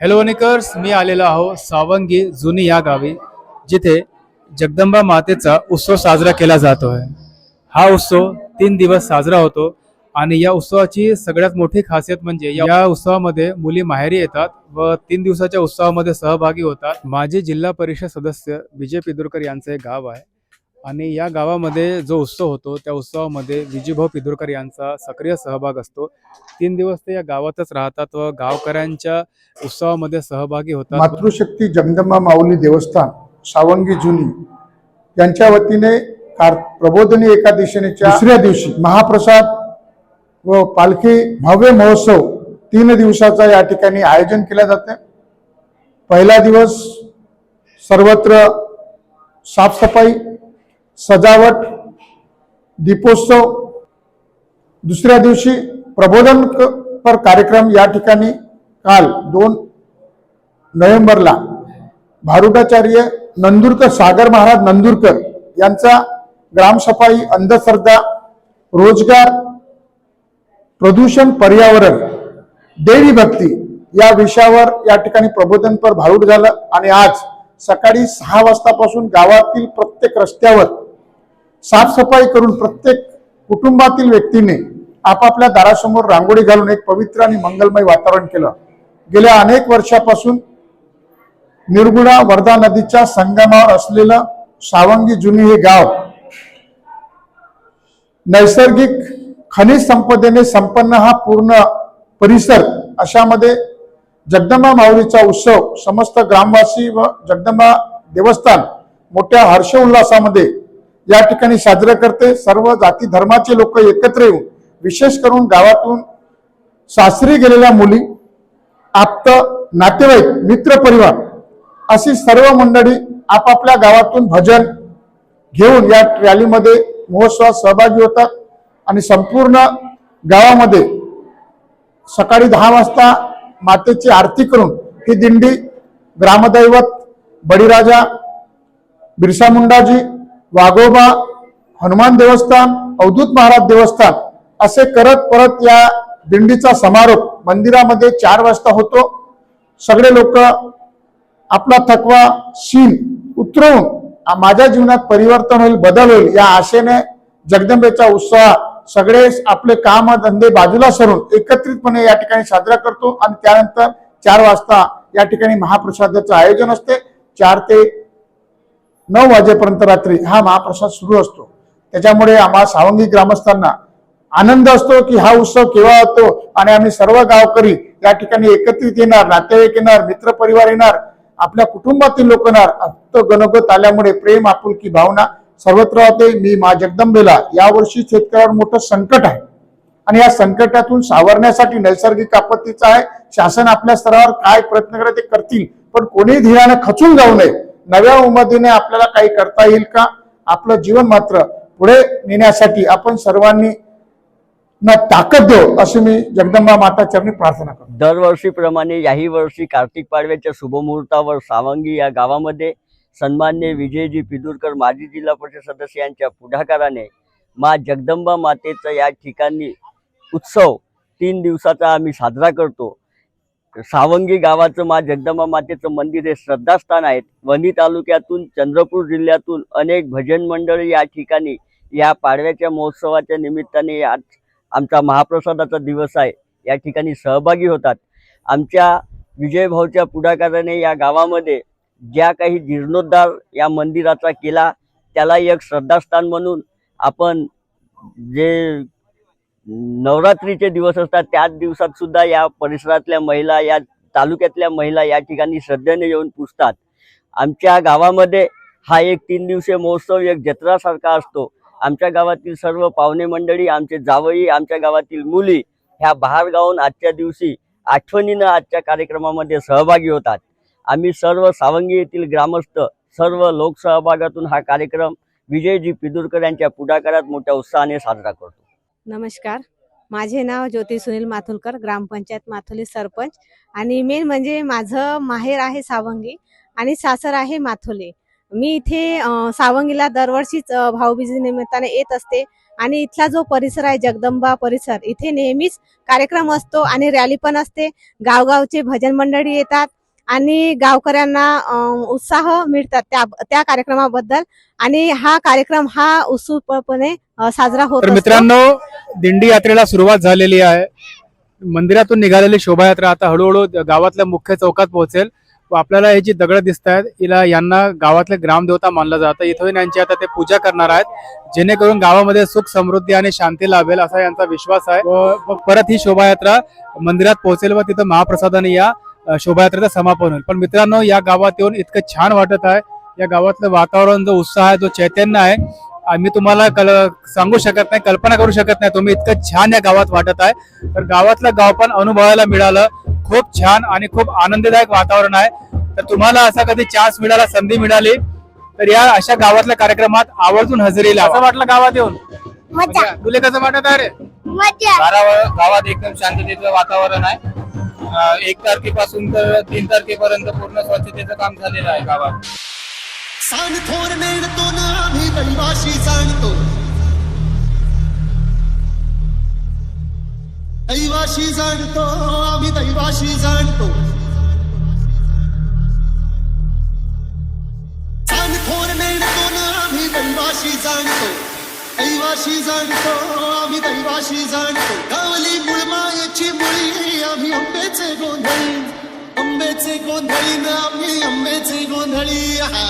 Hello वनेकर्स मी आलेलो आहो सावंगी जुनी या गावी जिथे जगदंबा मातेचा उत्सव साजरा केला जातो आहे हा उत्सव तीन दिवस साजरा होतो आणि या उत्सवाची सगळ्यात मोठी खासियत म्हणजे या उत्सवामध्ये मुली माहेरी येतात व तीन दिवसाच्या उत्सवामध्ये सहभागी होतात. माजी जिल्हा परिषद सदस्य विजय पिदुरकर यांचं एक गाव आहे. आणि या गावामध्ये जो उत्सव होतो त्या उत्सवामध्ये विजयभाऊ पिदुरकर यांचा सक्रिय सहभाग असतो. तीन दिवस ते या गावातच राहतात व गावकऱ्यांच्या उत्सवामध्ये सहभागी होतात. मातृशक्ती जगदंबा माऊली देवस्थान सावंगी जुनी यांच्या वतीने कार प्रबोधिनी एकादशीच्या दुसऱ्या दिवशी. महाप्रसाद व पालखी भव्य महोत्सव तीन दिवसाचा या ठिकाणी आयोजन केले जाते. पहिला दिवस सर्वत्र साफसफाई सजावट दीपोत्सव दुसऱ्या दिवशी प्रबोधन पर कार्यक्रम या ठिकाणी काल दोन नोव्हेंबरला भारुडाचार्य नंदुरकर सागर महाराज नंदुरकर यांचा ग्रामसफाई अंधश्रद्धा रोजगार प्रदूषण पर्यावरण देवी भक्ती या विषयावर या ठिकाणी प्रबोधनपर भारूड झालं आणि आज सकाळी सहा वाजतापासून गावातील प्रत्येक रस्त्यावर साफसफाई करून प्रत्येक कुटुंबातील व्यक्तीने आपापल्या दारासमोर रांगोळी घालून एक पवित्र आणि मंगलमय वातावरण केलं. गेल्या अनेक वर्षापासून निर्गुणा वर्धा नदीच्या संगमावर असलेलं सावंगी जुनी हे गाव नैसर्गिक खनिज संपदेने संपन्न हा पूर्ण परिसर अशामध्ये जगदंबा माऊलीचा उत्सव समस्त ग्रामवासी व जगदंबा देवस्थान मोठ्या हर्ष उल्हासामध्ये या ठिकाणी साजरे करते. सर्व जाती धर्माचे लोक एकत्र येऊन विशेष करून गावातून सासरी गेलेल्या मुली आप्त नातेवाईक मित्र परिवार अशी सर्व मंडळी आपापल्या गावातून भजन घेऊन या रॅलीमध्ये महोत्सवात सहभागी होतात. आणि संपूर्ण गावामध्ये सकाळी दहा वाजता मातेची आरती करून ही दिंडी ग्रामदैवत बळीराजा बिरसा मुंडाजी वाघोबा हनुमान देवस्थान अवधूत महाराज देवस्थान असे करत परत या दिंडीचा समारोप मंदिरामध्ये चार वाजता होतो. सगळे लोक आपला थकवा शीन उतरवून माझ्या जीवनात परिवर्तन होईल बदल होईल या आशेने जगदंबेचा उत्साह सगळे आपले काम धंदे बाजूला सरून एकत्रितपणे या ठिकाणी साजरा करतो आणि त्यानंतर चार वाजता या ठिकाणी महाप्रसादाचं आयोजन असते. चार ते नऊ वाजेपर्यंत रात्री हा महाप्रसाद सुरू असतो. त्याच्यामुळे आम्हा सावंगी ग्रामस्थांना आनंद असतो की हा उत्सव केव्हा होतो आणि आम्ही सर्व गावकरी या ठिकाणी एकत्रित येणार नातेवाईक येणार मित्र परिवार येणार आपल्या कुटुंबातील लोक येणार. गणगत आल्यामुळे प्रेम आपुलकी भावना सर्वत्र होते. मी मा जगदंबेला यावर्षी शेतकऱ्यावर मोठं संकट आहे. आणि या संकटातून सावरण्यासाठी नैसर्गिक आपत्तीचा आहे. शासन आपल्या स्तरावर काय प्रयत्न करे ते करतील. पण कोणी धीराने खचून जाऊ नये. नव्या उमेदीने आपल्याला काही करता येईल का? आपलं जीवन मात्र पुढे नेण्यासाठी आपण सर्वांनी ना ताकद देऊ अशी मी जगदंबा माता चरणी प्रार्थना करतो. दरवर्षीप्रमाणे याही वर्षी कार्तिक पाडव्याच्या शुभमुहूर्तावर सावंगी या गावामध्ये सन्मान्य विजयजी पिदुरकर माजी जिल्हा परिषद सदस्य यांच्या पुढाकाराने मा जगदंबा मातेचा या ठिकाणी उत्सव तीन दिवसाचा आम्ही साजरा करतो. सावंगी गावाचं मा जगदंबा मातेचं मंदिर हे श्रद्धास्थान आहेत. वणी तालुक्यातून चंद्रपूर जिल्ह्यातून अनेक भजन मंडळी या ठिकाणी या पाडव्याच्या महोत्सवाच्या निमित्ताने आज आमचा महाप्रसादाचा दिवस आहे. या ठिकाणी सहभागी होतात. आमच्या विजयभाऊच्या पुढाकाराने या गावामध्ये ज्या काही जीर्णोद्धार या मंदिराचा केला त्याला एक श्रद्धास्थान म्हणून आपण जे नवरात्रीचे दिवस असतात. त्याच दिवसात सुद्धा या परिसरातल्या महिला या तालुक्यातल्या महिला या ठिकाणी श्रद्धेने येऊन पुजतात. आमच्या गावामध्ये हा एक तीन दिवसीय महोत्सव एक जत्रासारखा असतो. आमच्या गावातील सर्व पाहुणे मंडळी आमचे जावई आमच्या गावातील मुली ह्या बाहेर गावून आजच्या दिवशी आठवणीनं आजच्या कार्यक्रमामध्ये सहभागी होतात. आम्ही सर्व सावंगी येथील ग्रामस्थ सर्व लोकसहभागातून हा कार्यक्रम विजयजी पिदुरकर यांच्या पुढाकारात मोठ्या उत्साहाने साजरा करतो. नमस्कार. माझे नाव ज्योती सुनील माथुलकर ग्रामपंचायत माथुली सरपंच. आणि मेन म्हणजे माझं माहेर आहे सावंगी आणि सासर आहे माथुले. मी इथे सावंगीला दरवर्षीच भाऊबीजी निमित्ताने येत असते. आणि इथला जो परिसर आहे जगदंबा परिसर इथे नेहमीच कार्यक्रम असतो आणि रॅली पण असते. गावगावचे भजन मंडळी येतात आणि गावकऱ्यांना उत्साह मिळतात त्या त्या कार्यक्रमाबद्दल. आणि हा कार्यक्रम हा उत्सुकपणे साजरा होत. मित्रांनो दिंडी यात्रेला सुरुवात झालेली आहे. मंदिरातून निघालेली शोभायात्रा आता हळूहळू गावातल्या मुख्य चौकात पोहोचेल. व आपल्याला हे जी दगड दिसत आहेत हिला यांना गावातले ग्रामदेवता मानलं जातं. इथून यांची आता ते पूजा करणार आहेत जेणेकरून गावामध्ये सुख समृद्धी आणि शांती लाभेल असा यांचा विश्वास आहे. व परत ही शोभायात्रा मंदिरात पोहोचेल व तिथं महाप्रसादाने या शोभायात्रेचं समापन होईल. पण मित्रांनो या गावात येऊन इतकं छान वाटत आहे. या गावातलं वातावरण जो उत्साह आहे जो चैतन्य आहे आम्ही तुम्हाला कल सांगू शकत नाही कल्पना करू शकत नाही तुम्ही इतकं छान या गावात वाटत आहे. तर गावातलं गाव पण अनुभवायला मिळालं. खूप छान आणि खूप आनंददायक वातावरण आहे. तर तुम्हाला असा कधी चान्स मिळाला संधी मिळाली तर या अशा गावातल्या कार्यक्रमात आवर्जून हजेरी लावा. असं वाटलं गावात येऊन? मजा. तुला कसं वाटत आहे रे? गावात एकदम शांततेचं वातावरण आहे. एक तारखेपासून तर तीन तारखेपर्यंत पूर्ण स्वच्छतेचं काम झालेलं आहे गावात. सांग थोर नेणतो ना आम्ही दैवाशी जाणतो दैवाशी जाणतो आम्ही दैवाशी जाणतो सांग थोर नेणतो ना आम्ही दैवाशी जाणतो दैवाशी जाणतो आम्ही दैवाशी जाणतो गावली मुळ मायेची मुळी आम्ही अंबेचे गोंधळी. अंबेचे गोंधळी ना आम्ही अंबेचे गोंधळी. हा